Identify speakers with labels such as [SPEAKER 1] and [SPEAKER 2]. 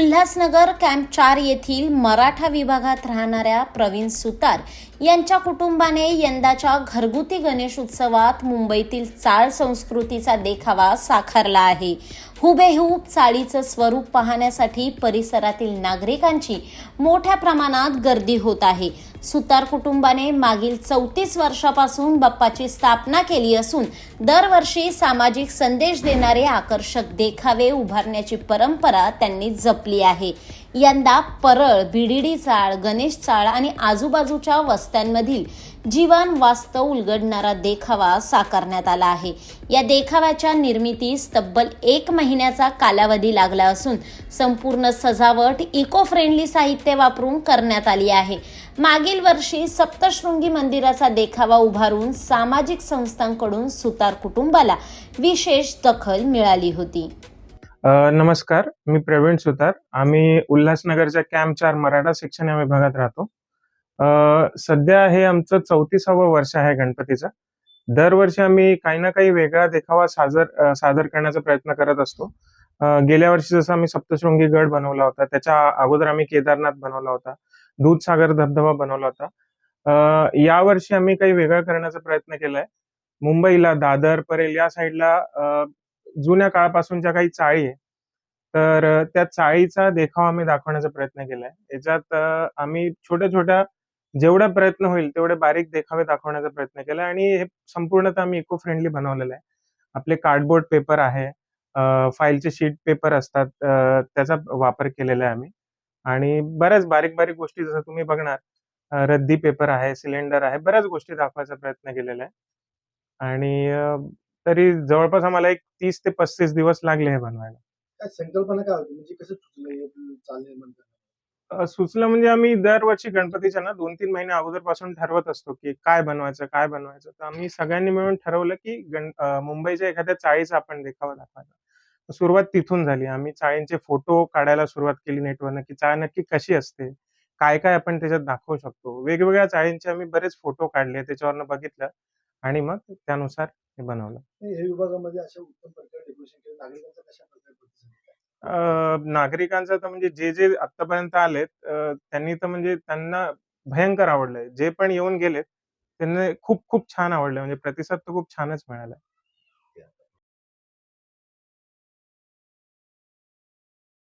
[SPEAKER 1] Ulhasnagar camp चार येथील मराठा विभागात राहणाऱ्या प्रवीण सुतार यांच्या कुटुंबाने यंदाच्या घरगुती गणेश उत्सवात मुंबईतील चाळ संस्कृतीचा देखावा साकारला आहे. हुबेहूब चाळीचं स्वरूप पाहण्यासाठी परिसरातील नागरिकांची मोठ्या प्रमाणात गर्दी होत आहे. सुतार कुटुंबाने मागील चौतीस वर्षापासून बाप्पाची स्थापना केली असून दरवर्षी सामाजिक संदेश देणारे आकर्षक देखावे उभारण्याची परंपरा त्यांनी जपली आहे. यंदा परळ बिडिडी चाळ गणेश चाळ आणि आजूबाजूच्या वस्त्यांमधील जीवन वास्तव उलगडणारा देखावा साकारण्यात आला आहे. या देखाव्याच्या निर्मितीस तब्बल एक महिन्याचा कालावधी लागला असून संपूर्ण सजावट इको फ्रेंडली साहित्य वापरून करण्यात आली आहे. मागील वर्षी सप्तशृंगी मंदिराचा देखावा उभारून सामाजिक संस्थांकडून सुतार कुटुंबाला विशेष दखल मिळाली होती.
[SPEAKER 2] नमस्कार मी प्रवीण सुतार. आम्ही उल्हासनगरच्या कॅम्प चार मराठा सेक्शन या विभागात राहतो. सध्या हे आमचं चौतीसावं वर्ष आहे गणपतीचं. दरवर्षी आम्ही काही ना काही वेगळा देखावा सादर सादर करण्याचा प्रयत्न करत असतो. गेल्या वर्षी जसं आम्ही सप्तशृंगी गड बनवला होता त्याच्या अगोदर आम्ही केदारनाथ बनवला होता दूधसागर धबधबा बनवला होता. या यावर्षी आम्ही काही वेगळा करण्याचा प्रयत्न केलाय. मुंबईला दादर परेल या साईडला जुन्या काळापासूनच्या काही चाळी आहे. तर त्या चाळीचा देखावा आम्ही दाखवण्याचा प्रयत्न केलाय याच्यात आम्ही छोट्या छोट्या जेवढा प्रयत्न होईल तेवढे बारीक देखावे दाखवण्याचा प्रयत्न केला आणि हे संपूर्णतः आम्ही इको फ्रेंडली बनवलेलं आहे. आपले कार्डबोर्ड पेपर आहे फाईलचे शीट पेपर असतात त्याचा वापर केलेला आहे आम्ही. आणि बऱ्याच बारीक बारीक गोष्टी जसं तुम्ही बघणार रद्दी पेपर आहे सिलेंडर आहे बऱ्याच गोष्टी दाखवायचा प्रयत्न केलेला आहे. आणि तरी जवळपास आम्हाला एक तीस ते पस्तीस दिवस लागले हे बनवायला.
[SPEAKER 3] काय संकल्पना काय होती? म्हणजे कसं सुचलं हे?
[SPEAKER 2] अ, सुचलं म्हणजे आम्ही दरवर्षी गणपतीच्या ना दोन तीन महिने अगोदरपासून ठरवत असतो की काय बनवायचं काय बनवायचं. तर आम्ही सगळ्यांनी मिळून ठरवलं की गण अ, मुंबईच्या एखाद्या चाळीचा आपण देखावा दाखवायचा तर सुरुवात तिथून झाली. आम्ही चाळींचे फोटो काढायला सुरुवात केली नेटवरनं की चाळ नक्की कशी असते काय काय आपण त्याच्यात दाखवू शकतो. वेगवेगळ्या चाळींचे आम्ही बरेच फोटो काढले त्याच्यावरनं बघितलं आणि मग त्यानुसार हे बनवलं.
[SPEAKER 3] नाही, विभागामध्ये अशा उत्तम प्रकारे डेकोरेशन केलं. नागरिकांचा कशा प्रकारे प्रतिसाद आहे?
[SPEAKER 2] अ, नागरिकांचं तर म्हणजे जे जे आतापर्यंत आलेत अ, त्यांनी तर म्हणजे त्यांना भयंकर आवडलंय. जे पण येऊन गेलेत त्यांना खूप खूप छान आवडलं म्हणजे प्रतिसाद तर खूप छानच मिळाला